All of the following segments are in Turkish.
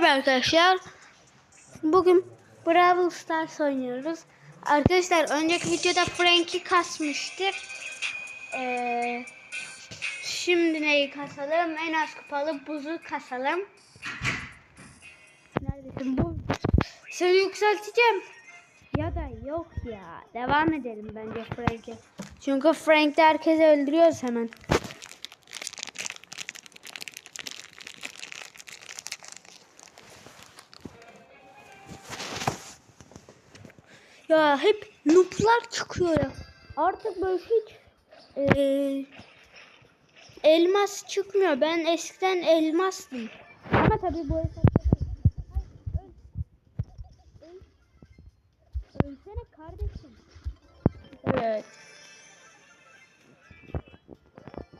Merhaba arkadaşlar. Bugün Brawl Stars oynuyoruz. Arkadaşlar önceki videoda Frank'i kasmıştık. Ee, şimdi neyi kasalım? En az kupalı buzu kasalım. Neredesin bu? Seni yükselteceğim. Ya da yok ya. Devam edelim bence Frank'e. Çünkü Frank'te herkesi öldürüyoruz hemen. Ya hep noob'lar çıkıyor ya. Artık böyle hiç eee, elmas çıkmıyor. Ben eskiden elmastım. Ama tabii bu Ölsene kardeşim. Evet.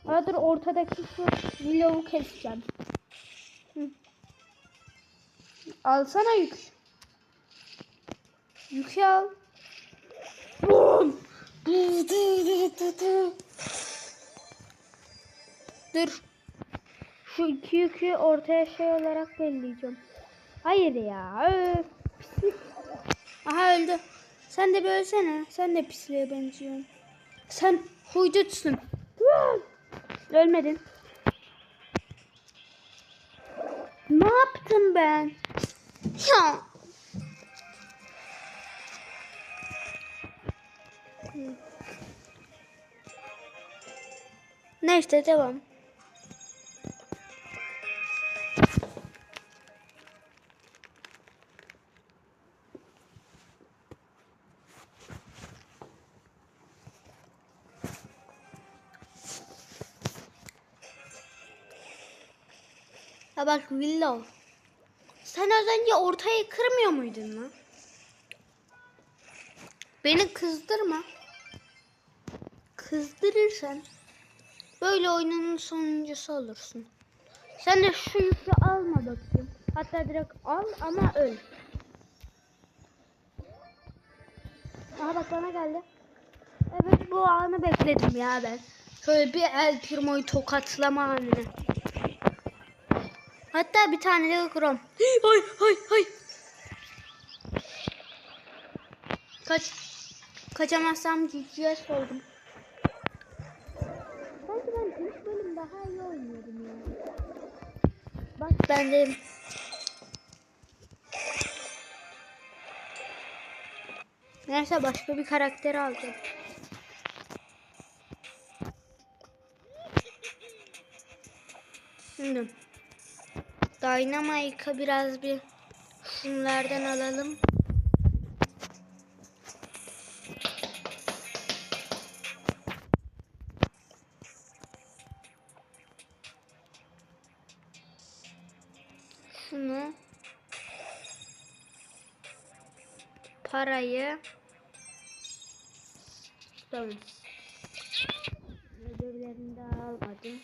Aa, dur ortadaki şu bloğu keseceğim. Hı. Alsana yük. Yükü al. Dur. Şu iki yükü ortaya şey olarak belleyeceğim. Hayır ya. Öf. Aha öldü. Sen de bir ölsene. Sen de pisliğe benziyorsun. Sen huydutsun. Ölmedin. Ne yaptım ben? Ya. Neyse devam. Ya bak Willow. Sen az önce ortayı kırmıyor muydun lan? Beni kızdırma. Kızdırırsan böyle oyunun sonuncusu olursun. Sen de şu yükü alma bakayım. Hatta direkt al ama öl. Aha bak bana geldi. Evet bu anı bekledim ya ben. Şöyle bir El Primo'yu tokatlama anını. Hatta bir tane de krom. Hay hay hay. Kaç. Kaçamazsam GGS oldum. Sanki ben ilk bölüm daha iyi oynuyordum ya. Bak ben de Neyse başka bir karakter alacağım. Şimdi Dynamite'a biraz bir şunlardan alalım. Parayı tamam. Ödevlerini de almadım.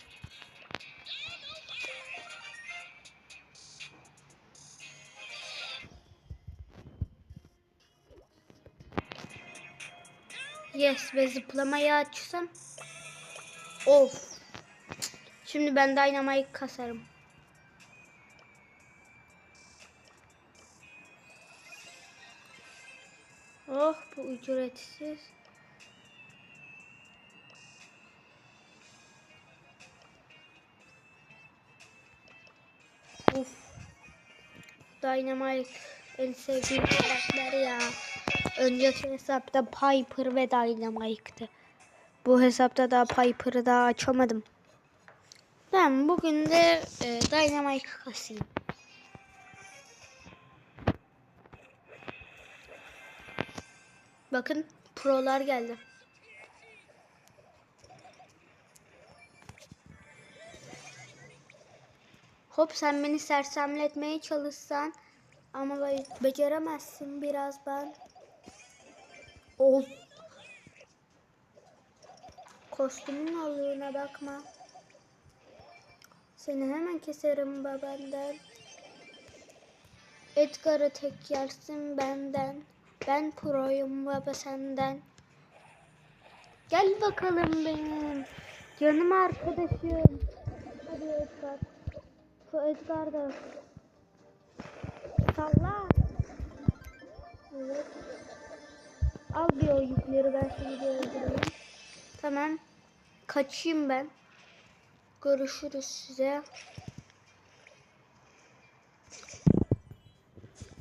Yes ve zıplamayı açsam. Of. Şimdi ben Dynamite kasarım. Ücretsiz. Of. Dynamite en sevdiğim karakter ya. Önceki hesapta Piper ve Dynamite'tı. Bu hesapta da Piper'ı daha açamadım. Ben bugün de e, Dynamite kasayım. Bakın prolar geldi. Hop sen beni sersemletmeye çalışsan ama be- beceremezsin biraz ben. Of. Kostümün olduğuna bakma. Seni hemen keserim babandan. Edgar'ı tek yersin benden. Ben proyum baba senden. Gel bakalım benim. Canım arkadaşım. Hadi Edgar. Şu Edgar da. Salla. Evet. Al bir o yükleri ben şimdi öldüreyim. Tamam. Kaçayım ben. Görüşürüz size.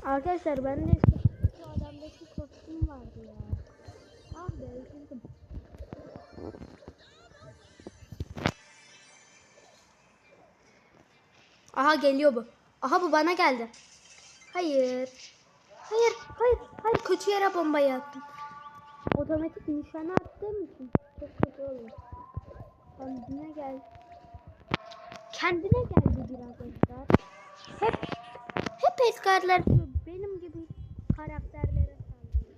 Arkadaşlar ben de şu adamdaki kostüm vardı ya. Ah be üzüldüm. Aha geliyor bu. Aha bu bana geldi. Hayır. Hayır, hayır, hayır. Kötü yere bombayı attım. Otomatik nişana attığım için çok kötü oluyor. Kendine gel. Kendine geldi biraz Edgar. Hep hep Edgar'lar şu benim gibi karakterlere saldırıyor.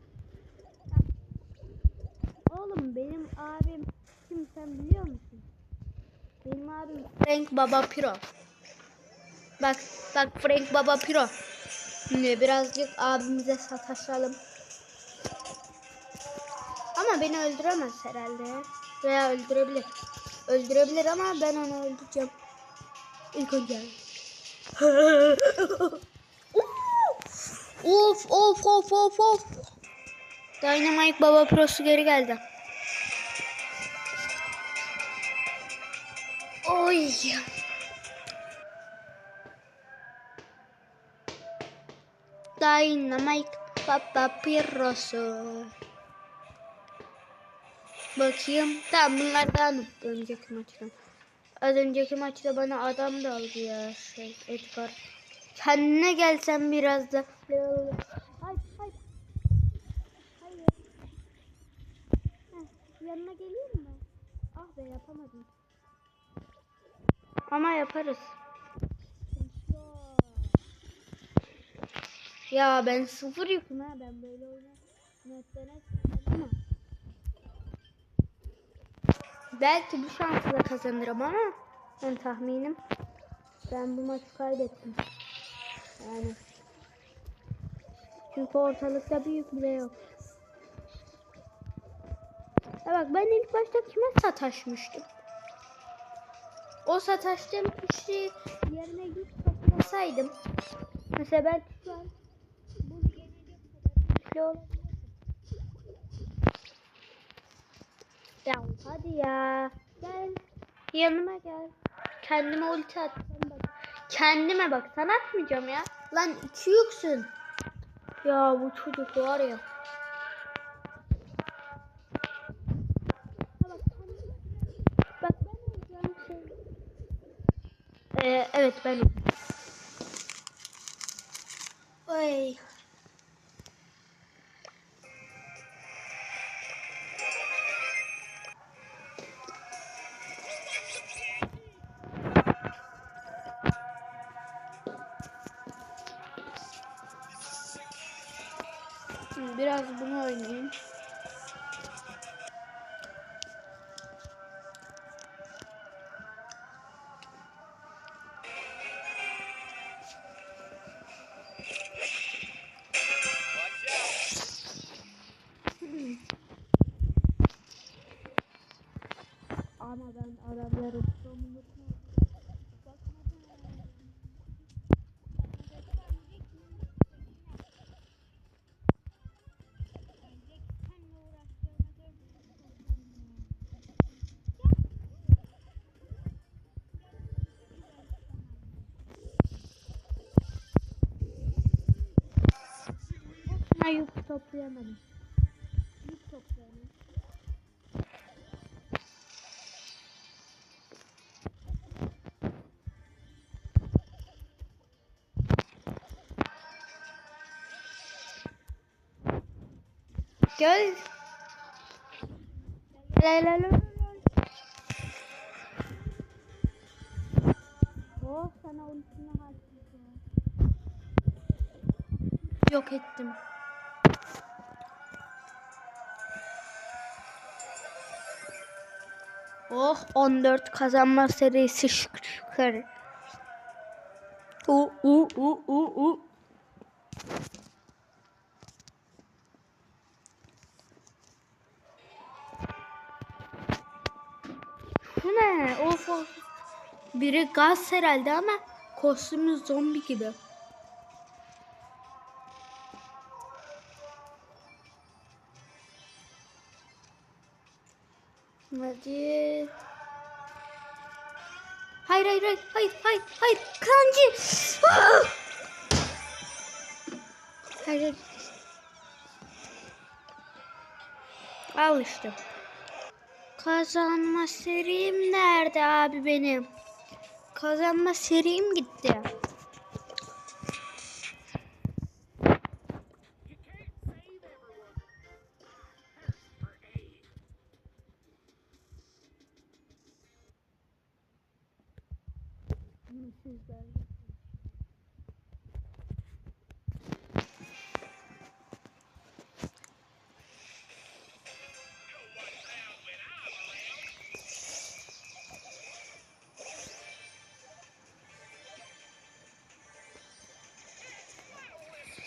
Bak. Oğlum benim abim kim sen biliyor musun? Benim abim Frank Baba Piro. Bak bak Frank Baba Piro. Şimdi birazcık abimize sataşalım. Ama beni öldüremez herhalde. Veya öldürebilir. Öldürebilir ama ben onu öldüreceğim. İlk önce. of of of of of. Dynamite Baba Pro'su geri geldi. Oy. Dynamite Baba Pro'su. Bakayım. Tamam bunlardan önceki maçtan. Az önceki maçta bana adam da aldı ya şey Edgar. Kendine gelsen biraz da. Hayır yanına geleyim mi? Ah be yapamadım. Ama yaparız. Ya ben sıfır yüküm ha ben böyle oynarım. Belki bu şansı da kazanırım ama ben tahminim ben bu maçı kaybettim. Yani çünkü ortalıkta bir yük bile yok. Ya bak ben ilk başta kime sataşmıştım? O sataştığım kişi yerine güç toplasaydım. Mesela ben şu an olabilirdim. Ya hadi ya. Gel. Yanıma gel. Kendime ulti atacağım bak. Kendime bak. Sana atmayacağım ya. Lan iki yüksün. Ya bu çocuk var ya. Ha bak, kendime- Bak ben olacağım şey. Ee, evet ben. Oy. Şimdi biraz bunu oynayayım. Ha yük toplayamadım. Yük toplayamadım. Gel. Gel gel gel. Oh sana ultini harcayacağım. Yok ettim. Oh 14 kazanma serisi şıkır. U u u u u. Bu ne? Of of. Biri gaz herhalde ama kostümü zombi gibi. Hadi. Hayır hayır hayır hayır hayır hayır kancı. Hayır. Al işte. Kazanma serim nerede abi benim? Kazanma serim gitti.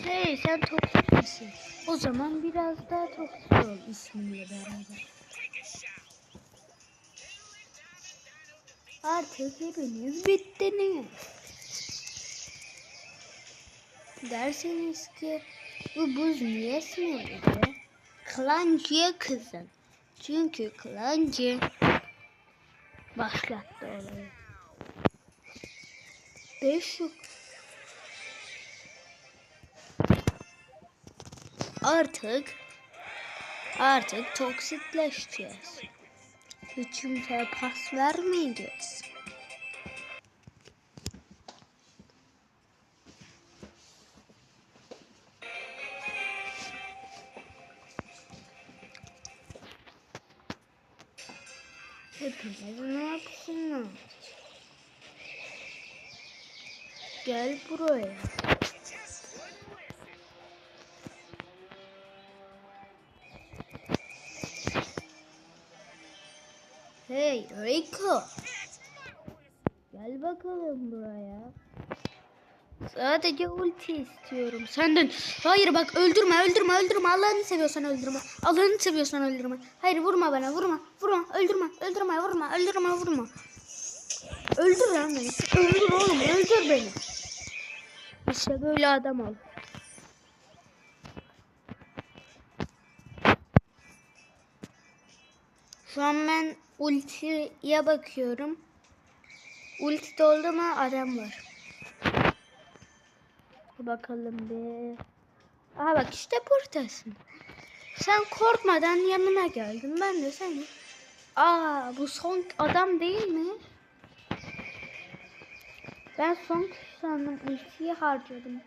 Hey sen toksik misin? O zaman biraz daha toksik ol isminle beraber. Artık hepiniz bittiniz. Derseniz ki bu buz niye sinirli? Klancıya kızın. Çünkü klancı başlattı olayı. Beş. Artık artık toksikleşeceğiz. Hiç kimseye pas vermeyeceğiz. Hepiniz ne yapsınlar? Gel buraya. Hey Rico. Gel bakalım buraya. Sadece ulti istiyorum senden. Hayır bak öldürme öldürme öldürme. Allah'ını seviyorsan öldürme. Allah'ını seviyorsan öldürme. Hayır vurma bana vurma. Vurma öldürme öldürme vurma öldürme vurma. Öldür lan beni. Öldür oğlum öldür beni. İşte böyle adam ol. Şu an ben ultiye bakıyorum. Ulti doldu mu adam var. Bakalım bir. Aha bak işte buradasın. Sen korkmadan yanıma geldin. Ben de seni. Aa bu son adam değil mi? Ben son sandım. Ultiyi harcadım.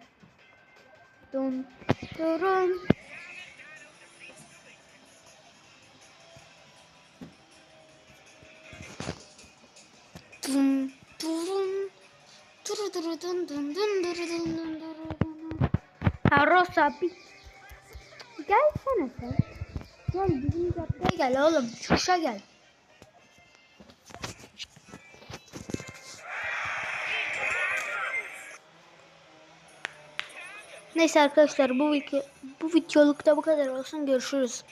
Dun durun. Dun durun. Duru duru dun dun dun duru dun dun duru dun. Ha Rosa bir gelsene sen. Gel bizim caddeye gel oğlum. Şuşa gel. Neyse arkadaşlar bu video bu videolukta bu kadar olsun. Görüşürüz.